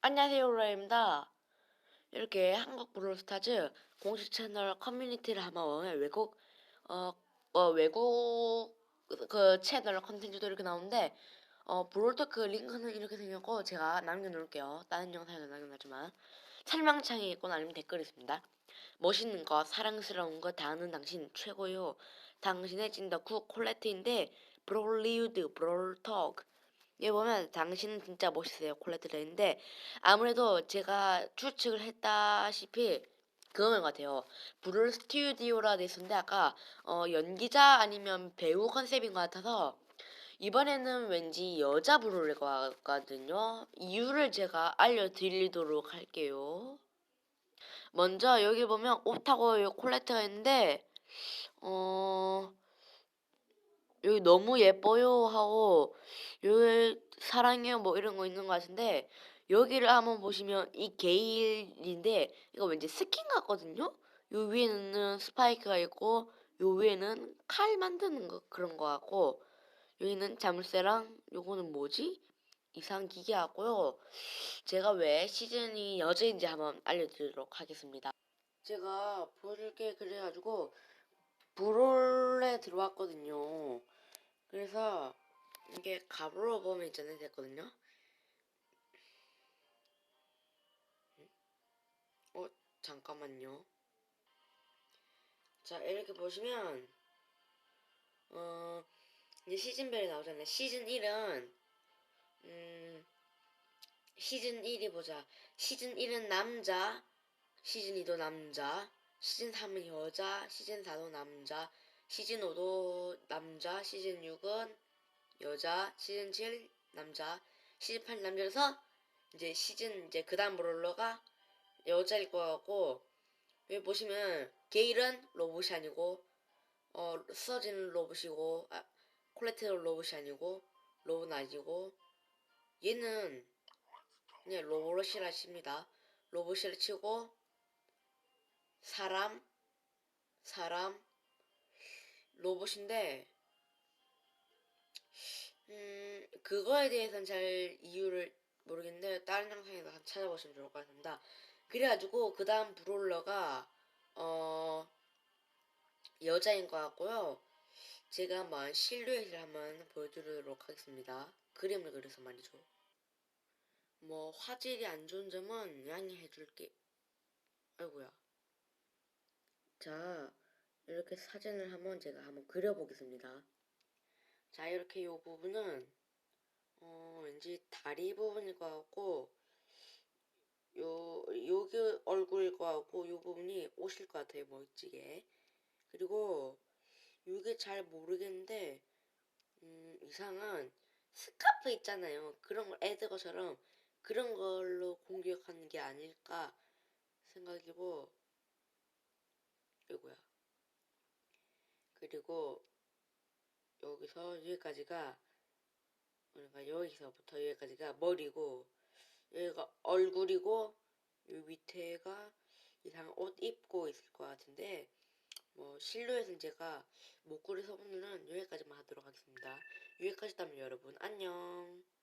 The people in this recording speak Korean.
안녕하세요, 로라입니다. 이렇게 한국 브롤스타즈 공식 채널 커뮤니티를 한번 외국 어, 어 외국 그 채널 컨텐츠도 이렇게 나오는데 어 브롤토크 링크는 이렇게 생겼고 제가 남겨놓을게요. 다른 영상에도 남겨놨지만 설명창에 있고 아니면 댓글이 있습니다. 멋있는 것, 사랑스러운 것다 아는 당신 최고요. 당신의 찐덕후 콜레트인데 브롤리우드 브롤토크 얘 보면 당신은 진짜 멋있어요 콜레트레인데 아무래도 제가 추측을 했다시피 그거인 것 같아요. 브룰 스튜디오라 돼 있었는데 아까 어, 연기자 아니면 배우 컨셉인 것 같아서 이번에는 왠지 여자 브룰일 것 같거든요. 이유를 제가 알려드리도록 할게요. 먼저 여기 보면 옷하고 콜레트가 있는데 어 여기 너무 예뻐요 하고 여기 사랑해요 뭐 이런 거 있는 것 같은데 여기를 한번 보시면 이 게일인데 이거 왠지 스킨 같거든요. 요 위에는 스파이크가 있고 요 위에는 칼 만드는 거 그런 거 같고 여기는 자물쇠랑 요거는 뭐지? 이상 기계 같고요. 제가 왜 시즌이 여자인지 한번 알려드리도록 하겠습니다. 제가 보여줄 게 그래가지고 브롤에 들어왔거든요. 그래서 이게 가브로 보면 있잖아요. 됐거든요. 어, 잠깐만요. 자, 이렇게 보시면 어, 이제 시즌별이 나오잖아요. 시즌 1은 음, 시즌 1이 보자. 시즌 1은 남자, 시즌 2도 남자, 시즌 3은 여자, 시즌 4도 남자, 시즌 5도 남자, 시즌 6은 여자, 시즌 7 남자, 시즌 8 남자라서 이제 시즌 이제 그 다음 브롤러가 여자일 것 같고 여기 보시면 게일은 로봇이 아니고 어 서진은 로봇이고 아, 콜레트는 로봇이 아니고 로봇 아니고 얘는 그냥 로봇이라 칩니다. 로봇이라 치고 사람, 사람, 로봇인데, 음, 그거에 대해서는 잘 이유를 모르겠는데, 다른 영상에서 찾아보시면 좋을 것 같습니다. 그래가지고, 그 다음 브롤러가, 어, 여자인 것 같고요. 제가 한번 실루엣을 한번 보여드리도록 하겠습니다. 그림을 그려서 말이죠. 뭐, 화질이 안 좋은 점은 양해해 줄게. 아이고야. 자, 이렇게 사진을 한번 제가 한번 그려보겠습니다. 자, 이렇게 요 부분은 어, 왠지 다리 부분일 것 같고 요 여기 얼굴일 것 같고 요 부분이 옷일 것 같아요, 멋지게. 그리고 요게 잘 모르겠는데 음, 이상한 스카프 있잖아요. 그런 걸 애드거처럼 그런 걸로 공격하는 게 아닐까 생각이고 이거야. 그리고 여기서 여기까지가 그러니까 여기서부터 여기까지가 머리고 여기가 얼굴이고 요 밑에가 이상한 옷 입고 있을 것 같은데 뭐 실루엣은 제가 못 그려서 오늘은 여기까지만 하도록 하겠습니다. 여기까지 다면 여러분 안녕.